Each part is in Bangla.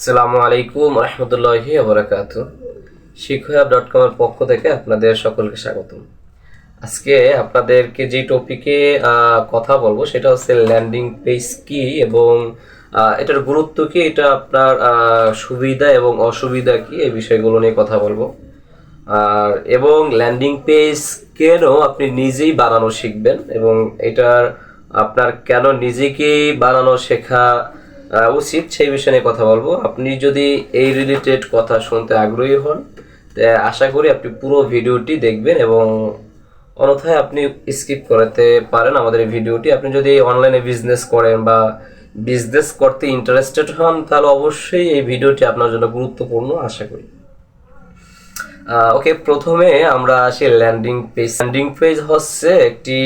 আসসালামু আলাইকুম রহমতুল্লাহি আবরাকাত শিক্ষাব ডট কমের পক্ষ থেকে আপনাদের সকলকে স্বাগতম। আজকে আপনাদেরকে যে টপিকে কথা বলব সেটা হচ্ছে ল্যান্ডিং পেজ কি এবং এটার গুরুত্ব কি, এটা আপনার সুবিধা এবং অসুবিধা কি, এই বিষয়গুলো নিয়ে কথা বলব। আর, এবং ল্যান্ডিং পেজ কেন আপনি নিজেই বানানো শিখবেন এবং এটার আপনার কেন নিজেকেই বানানো শেখা উচিত সেই বিষয়ে নিয়ে কথা বলব। আপনি যদি এই রিলেটেড কথা শুনতে আগ্রহী হন আশা করি আপনি পুরো ভিডিওটি দেখবেন এবং অন্যথায় আপনি স্কিপ করতে পারেন আমাদের এই ভিডিওটি। আপনি যদি অনলাইনে বিজনেস করেন বা বিজনেস করতে ইন্টারেস্টেড হন, তাহলে অবশ্যই এই ভিডিওটি আপনার জন্য গুরুত্বপূর্ণ, আশা করি। ওকে প্রথমে আমরা আসি ল্যান্ডিং পেজ ল্যান্ডিং পেজ হচ্ছে একটি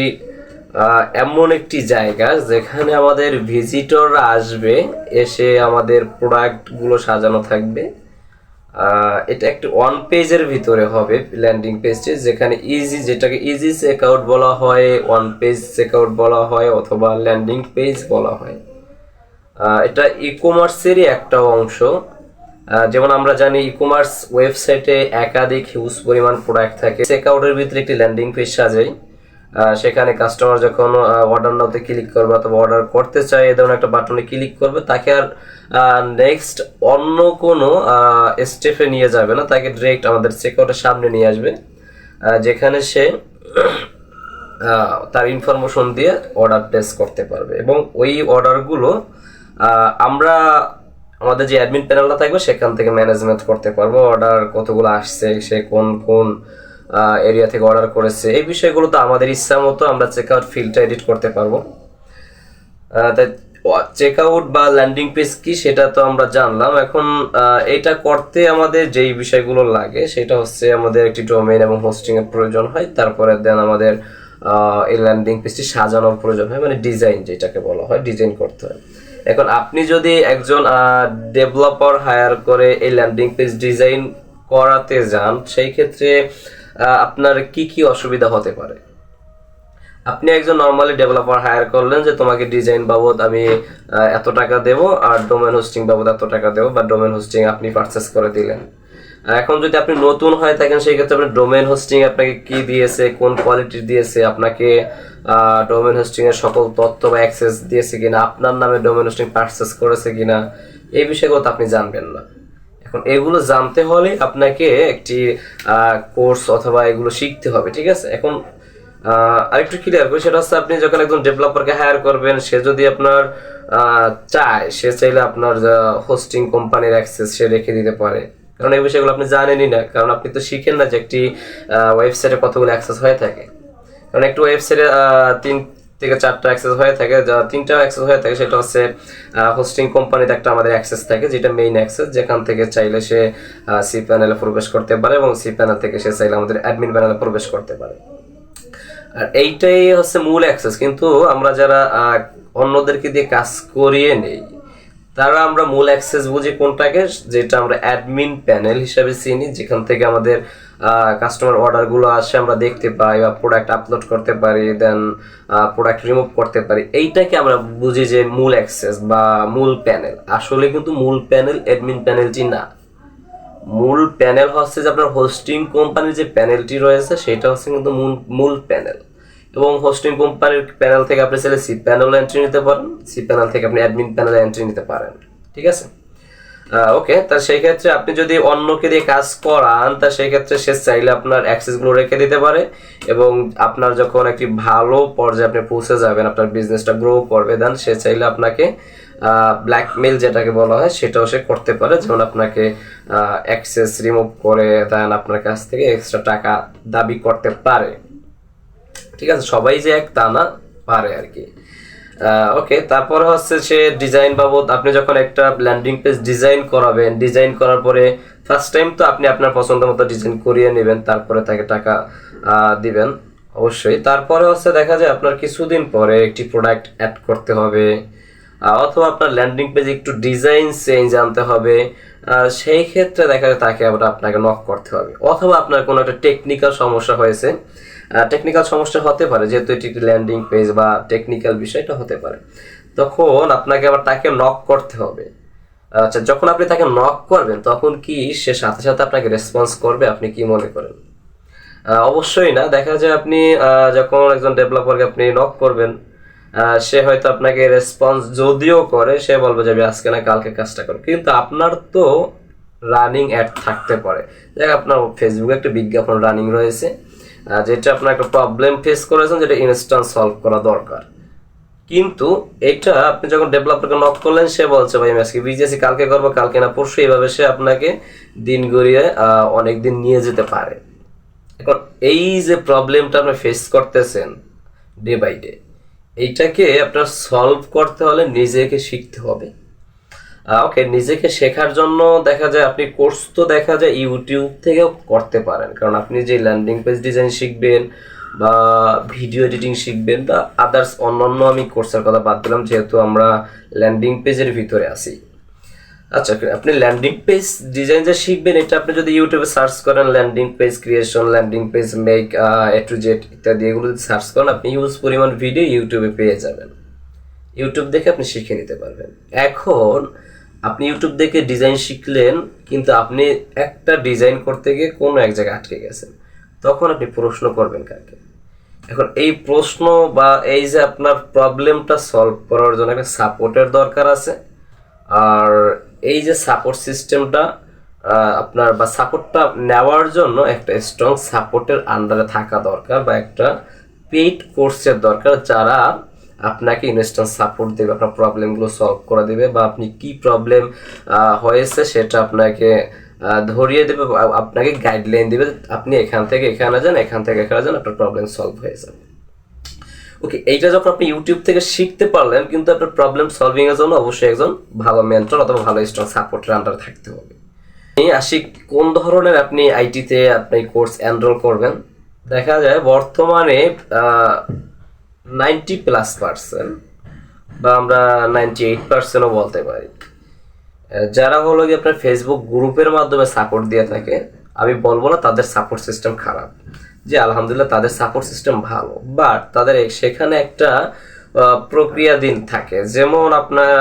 এমন একটি জায়গা যেখানে আমাদের ভিজিটররা আসবে, এসে আমাদের প্রোডাক্টগুলো সাজানো থাকবে। এটা একটি ওয়ান পেজের ভিতরে হবে ল্যান্ডিং পেজটি যেখানে ইজি যেটাকে ইজি চেকআউট বলা হয় ওয়ান পেজ চেকআউট বলা হয়, অথবা ল্যান্ডিং পেজ বলা হয়। এটা ই কমার্সেরই একটা অংশ। যেমন আমরা জানি ই কমার্স ওয়েবসাইটে একাধিক হিউজ পরিমাণ প্রোডাক্ট থাকে। চেকআউটের ভিতরে একটি ল্যান্ডিং পেজ সাজাই। সেখানে কাস্টমার যখন অর্ডার নাওতে ক্লিক করবে অথবা অর্ডার করতে চায়, এই ধরনের একটা বাটনে ক্লিক করবে, তাকে আর নেক্সট অন্য কোনো স্টেপে নিয়ে যাবে না, তাকে ডিরেক্ট আমাদের চেকআউটের সামনে নিয়ে আসবে যেখানে সে তার ইনফরমেশন দিয়ে অর্ডার প্লেস করতে পারবে। এবং ওই অর্ডারগুলো আমরা, আমাদের যে অ্যাডমিন প্যানেলটা থাকবে, সেখান থেকে ম্যানেজমেন্ট করতে পারব অর্ডার কতগুলো আসছে, সে কোন কোন এরিয়া থেকে অর্ডার করেছে। এই বিষয়গুলো তো আমাদের ইচ্ছা মতো আমরা চেক আউট ফিল্ডটা এডিট করতে পারব। চেক আউট বা ল্যান্ডিং পেজ কি সেটা তো আমরা জানলাম। এখন এটা করতে আমাদের যেই বিষয়গুলো লাগে, সেটা হচ্ছে আমাদের একটি ডোমেইন এবং হোস্টিং এর প্রয়োজন হয়। তারপরে দেন আমাদের এই ল্যান্ডিং পেজটি সাজানোর প্রয়োজন হয়। মানে ডিজাইন যেটাকে বলা হয় ডিজাইন করতে হয়। এখন আপনি যদি একজন ডেভেলপার হায়ার করে এই ল্যান্ডিং পেজ ডিজাইন করাতে যান, সেই ক্ষেত্রে আপনার কি কি অসুবিধা হতে পারে? আপনি একজন নর্মালি ডেভেলপার হায়ার করলেন যে তোমাকে ডিজাইন বাবদ আমি এত টাকা দেব আর ডোমেন হোস্টিং বাবদ এত টাকা দেবো বা ডোমেন হোস্টিং আপনি পারচেস করে দিলেন। এখন যদি আপনি নতুন হয়ে থাকেন, সেই ক্ষেত্রে আপনি ডোমেন হোস্টিং আপনাকে কি দিয়েছে, কোন কোয়ালিটি দিয়েছে, আপনাকে ডোমেন হোস্টিং এর সকল তথ্য বা অ্যাক্সেস দিয়েছে কিনা, আপনার নামে ডোমেন হোস্টিং পারচেস করেছে কিনা, এই বিষয়গুলো তো আপনি জানবেন না। এগুলো জানতে হলে আপনাকে একটি কোর্স অথবা এগুলো শিখতে হবে, ঠিক আছে? এখন আরেকটু ক্লিয়ার করি, সেটা হচ্ছে আপনি যখন একজন ডেভেলপারকে হায়ার করবেন, সে যদি আপনার চায়, সে চাইলে আপনার হোস্টিং কোম্পানির অ্যাক্সেস সে রেখে দিতে পারে। কারণ এই বিষয়গুলো আপনি জানেনই না, কারণ আপনি তো শিখেন না যে একটি ওয়েবসাইটে কতগুলো অ্যাক্সেস হয়ে থাকে। কারণ একটি ওয়েবসাইটে তিন থেকে চারটা অ্যাক্সেস হয়ে থাকে, যা তিনটা অ্যাক্সেস হয়ে থাকে সেটা হচ্ছে হোস্টিং কোম্পানিতে একটা আমাদের অ্যাক্সেস থাকে, যেটা মেইন অ্যাক্সেস যেখান থেকে চাইলে সে সি প্যানেলে প্রবেশ করতে পারে এবং সি প্যানেল থেকে সে চাইলে আমাদের অ্যাডমিন প্যানেলে প্রবেশ করতে পারে। আর এইটাই হচ্ছে মূল অ্যাক্সেস কিন্তু আমরা যারা অন্যদেরকে দিয়ে কাজ করিয়ে নেই তারা আমরা মূল অ্যাক্সেস বুঝি কোনটাকে, যেটা আমরা অ্যাডমিন প্যানেল হিসাবে চিনি, যেখান থেকে আমাদের কাস্টমার অর্ডারগুলো আসে, আমরা দেখতে পাই বা প্রোডাক্ট আপলোড করতে পারি দেন প্রোডাক্ট রিমুভ করতে পারি। এইটাকে আমরা বুঝি যে মূল অ্যাক্সেস বা মূল প্যানেল। আসলে কিন্তু মূল প্যানেল অ্যাডমিন প্যানেলটি না। মূল প্যানেল হচ্ছে যে আপনার হোস্টিং কোম্পানির যে প্যানেলটি রয়েছে, সেটা হচ্ছে কিন্তু মূল মূল প্যানেল। এবং হোস্টিং কোম্পানির প্যানেল থেকে আপনি চাইলে সি প্যানেল এন্ট্রি নিতে পারেন। সি প্যানেল থেকে আপনি অ্যাডমিন প্যানেল এন্ট্রি নিতে পারেন। ঠিক আছে? ওকে তা সেই ক্ষেত্রে আপনি যদি অন্যকে দিয়ে কাজ করান, তা সেই ক্ষেত্রে সে চাইলে আপনার অ্যাক্সেসগুলো রেখে দিতে পারে এবং আপনার যখন একটি ভালো পর্যায়ে আপনি পৌঁছে যাবেন, আপনার বিজনেসটা গ্রো করবে দেন সে চাইলে আপনাকে ব্ল্যাকমেল যেটাকে বলা হয়, সেটাও সে করতে পারে। যেমন আপনাকে অ্যাক্সেস রিমুভ করে দেন আপনার কাছ থেকে এক্সট্রা টাকা দাবি করতে পারে। ঠিক আছে? সবাই যে এক তা না পারে আর কি ওকে তারপরে হচ্ছে সে ডিজাইন বাবদ আপনি যখন একটা ল্যান্ডিং পেজ ডিজাইন করাবেন ডিজাইন করার পরে ফার্স্ট টাইম তো আপনি আপনার পছন্দ মতো ডিজাইন করিয়ে নেবেন, তারপরে তাকে টাকা দিবেন অবশ্যই। তারপরে হচ্ছে দেখা যায় আপনার কিছুদিন পরে একটি প্রোডাক্ট অ্যাড করতে হবে অথবা আপনার ল্যান্ডিং পেজে একটু ডিজাইন চেঞ্জ আনতে হবে সেই ক্ষেত্রে দেখা যায় তাকে আবার আপনাকে নক করতে হবে। অথবা আপনার কোনো একটা টেকনিক্যাল সমস্যা হয়েছে টেকনিক্যাল সমস্যা হতে পারে, যেহেতু এটি একটি ল্যান্ডিং পেজ বা টেকনিক্যাল বিষয়টা হতে পারে। তখন আপনাকে আবার তাকে নক করতে হবে। আচ্ছা যখন আপনি তাকে নক করবেন, তখন কি সে সাথে সাথে আপনাকে রেসপন্স করবে? আপনি কি মনে করেন? অবশ্যই না। দেখা যায় আপনি যখন একজন ডেভেলপারকে আপনি নক করবেন সে হয়তো আপনাকে রেসপন্স যদিও করে, সে বলবে যে, আমি আজকে না, কালকে কাজটা করো কিন্তু আপনার তো রানিং অ্যাড থাকতে পারে। দেখ আপনার ফেসবুকে একটা বিজ্ঞাপন রানিং রয়েছে। যেটা আপনার একটা প্রবলেম ফেস করেছেন, যেটা ইনস্ট্যান্ট সলভ করা দরকার। কিন্তু এটা আপনি যখন ডেভেলপারকে নক করলেন, সে বলছে, ভাই, আমি আজকে বিজি আছি কালকে করব, কালকে না পরশু। এইভাবে সে আপনাকে দিন গড়িয়ে অনেক দিন নিয়ে যেতে পারে। এখন এই যে প্রবলেমটা আপনি ফেস করতেছেন ডে বাই ডে এইটাকে আপনার সলভ করতে হলে নিজেকে শিখতে হবে। ওকে নিজেকে শেখার জন্য দেখা যায় আপনি কোর্স তো দেখা যায় ইউটিউব থেকেও করতে পারেন। কারণ আপনি যে ল্যান্ডিং পেজ ডিজাইন শিখবেন বা ভিডিও এডিটিং শিখবেন বা আদার্স অন্যান্য আমি কোর্সের কথা বাদ দিলাম, যেহেতু আমরা ল্যান্ডিং পেজের ভিতরে আছি। আচ্ছা আপনি ল্যান্ডিং পেজ ডিজাইন যে শিখবেন, এটা আপনি যদি ইউটিউবে সার্চ করেন landing page creation landing page make A to Z ইত্যাদি, এগুলো যদি সার্চ করেন, আপনি ইউজ পরিমাণ ভিডিও ইউটিউবে পেয়ে যাবেন। ইউটিউব দেখে আপনি শিখে নিতে পারবেন। এখন আপনি ইউটিউব দেখে ডিজাইন শিখলেন, কিন্তু আপনি একটা ডিজাইন করতে গিয়ে কোনো এক জায়গায় আটকে গেছেন। তখন আপনি প্রশ্ন করবেন কাকে? এখন এই প্রশ্ন বা এই যে আপনার প্রবলেমটা সলভ করার জন্য একটা সাপোর্টের দরকার আছে। আর এই যে সাপোর্ট সিস্টেমটা আপনার বা সাপোর্টটা নেওয়ার জন্য একটা স্ট্রং সাপোর্টের আন্ডারে থাকা দরকার বা একটা পেইড কোর্সের দরকার যারা আপনাকে ইনস্ট্যান্ট সাপোর্ট দেবে, আপনার প্রবলেমগুলো সলভ করে দেবে বা আপনি কি প্রবলেম হয়েছে সেটা আপনাকে ধরিয়ে দেবে আপনাকে গাইডলাইন দেবে আপনি এখান থেকে এখানে যান, এখান থেকে এখানে যান, আপনার প্রবলেম সলভ হয়ে যাবে। ওকে এইটা যখন আপনি ইউটিউব থেকে শিখতে পারলেন, কিন্তু আপনার প্রবলেম সলভিং এর জন্য অবশ্যই একজন ভালো মেন্টর অথবা ভালো স্ট্রং সাপোর্টের আন্ডারে থাকতে হবে। এই আসি, কোন ধরনের আপনি আইটিতে আপনি কোর্স এনরোল করবেন? দেখা যায় বর্তমানে নাইনটি প্লাস পার্সেন্ট বা আমরা নাইনটি এইট পার্সেন্টও বলতে পারি। যারা হলো কি আপনার ফেসবুক গ্রুপের মাধ্যমে সাপোর্ট দিয়ে থাকে, আমি বলব না তাদের সাপোর্ট সিস্টেম খারাপ। যে আলহামদুলিল্লাহ তাদের সাপোর্ট সিস্টেম ভালো। বাট তাদের সেখানে একটা প্রক্রিয়া দিন থাকে। যেমন আপনার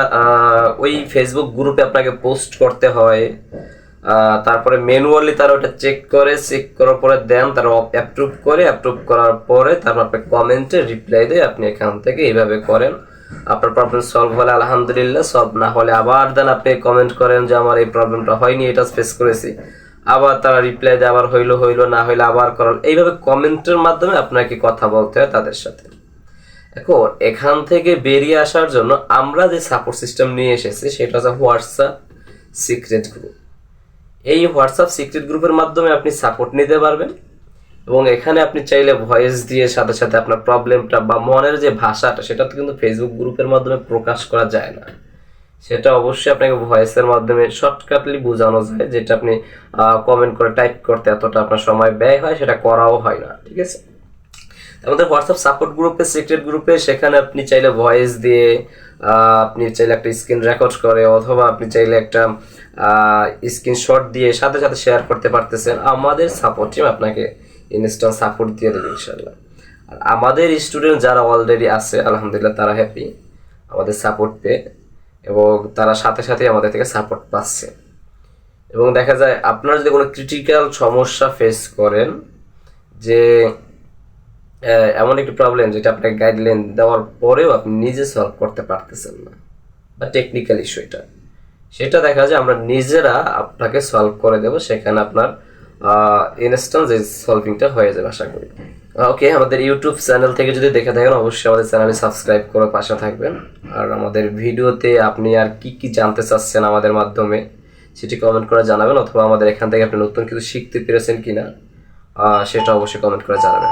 ওই ফেসবুক গ্রুপে আপনাকে পোস্ট করতে হয় তারপরে ম্যানুয়ালি তারা ওটা চেক করে চেক করার পরে দেন, তারা অ্যাপ্রুভ করে অ্যাপ্রুভ করার পরে তারপর আপনি কমেন্টে রিপ্লাই দেয়, আপনি এখান থেকে এইভাবে করেন। আপনার প্রবলেম সলভ হলে আলহামদুলিল্লাহ সলভ না হলে আবার দেন, আপনি কমেন্ট করেন যে আমার এই প্রবলেমটা হয়নি, এটা ফেস করেছি। আবার তারা রিপ্লাই দেয়, আবার হইল হইল, না হইলে আবার করাল। এইভাবে কমেন্টের মাধ্যমে আপনাকে কথা বলতে হয় তাদের সাথে। এখন এখান থেকে বেরিয়ে আসার জন্য আমরা যে সাপোর্ট সিস্টেম নিয়ে এসেছি, সেটা হচ্ছে হোয়াটসঅ্যাপ সিক্রেট গ্রুপ এই হোয়াটসঅ্যাপ সিক্রেট গ্রুপের মাধ্যমে আপনি সাপোর্ট নিতে পারবেন এবং এখানে আপনি চাইলে ভয়েস দিয়ে সাথে সাথে আপনার প্রবলেমটা বা মনের যে ভাষাটা, সেটা তো কিন্তু ফেসবুক গ্রুপের মাধ্যমে প্রকাশ করা যায় না। সেটা অবশ্যই আপনাকে ভয়েসের মাধ্যমে শর্টকাটলি বোঝানো যায়, যেটা আপনি কমেন্ট করে টাইপ করতে এতটা আপনার সময় ব্যয় হয়, সেটা করাও হয় না, ঠিক আছে? আমাদের হোয়াটসঅ্যাপ সাপোর্ট গ্রুপে সিক্রেট গ্রুপে সেখানে আপনি চাইলে ভয়েস দিয়ে আপনি চাইলে একটা স্ক্রিন রেকর্ড করে, অথবা আপনি চাইলে একটা স্ক্রিনশট দিয়ে সাথে সাথে শেয়ার করতে পারতেছেন। আমাদের সাপোর্ট টিম আপনাকে ইনস্ট্যান্ট সাপোর্ট দিয়ে দেবে ইনশাল্লাহ আর আমাদের স্টুডেন্ট যারা অলরেডি আছে, আলহামদুলিল্লাহ তারা হ্যাপি আমাদের সাপোর্ট পেয়ে, এবং তারা সাথে সাথে আমাদের থেকে সাপোর্ট পাচ্ছে। এবং দেখা যায়, আপনারা যদি কোনো ক্রিটিক্যাল সমস্যা ফেস করেন, যে এমন একটি প্রবলেম যেটা আপনাকে গাইডলাইন দেওয়ার পরেও আপনি নিজে সলভ করতে পারতেছেন না বা টেকনিক্যাল ইস্যু এটা। সেটা দেখা যায় আমরা নিজেরা আপনাকে সলভ করে দেব সেখানে আপনার ইনস্ট্যান্ট যে সলভিংটা হয়ে যাবে আশা করি। ওকে আমাদের ইউটিউব চ্যানেল থেকে যদি দেখে থাকেন অবশ্যই আমাদের চ্যানেলে সাবস্ক্রাইব করে পাশে থাকবেন। আর আমাদের ভিডিওতে আপনি আর কি কি জানতে চাচ্ছেন আমাদের মাধ্যমে সেটি কমেন্ট করে জানাবেন অথবা আমাদের এখান থেকে আপনি নতুন কিছু শিখতে পেরেছেন কিনা আহ, সেটা অবশ্যই কমেন্ট করে জানাবেন।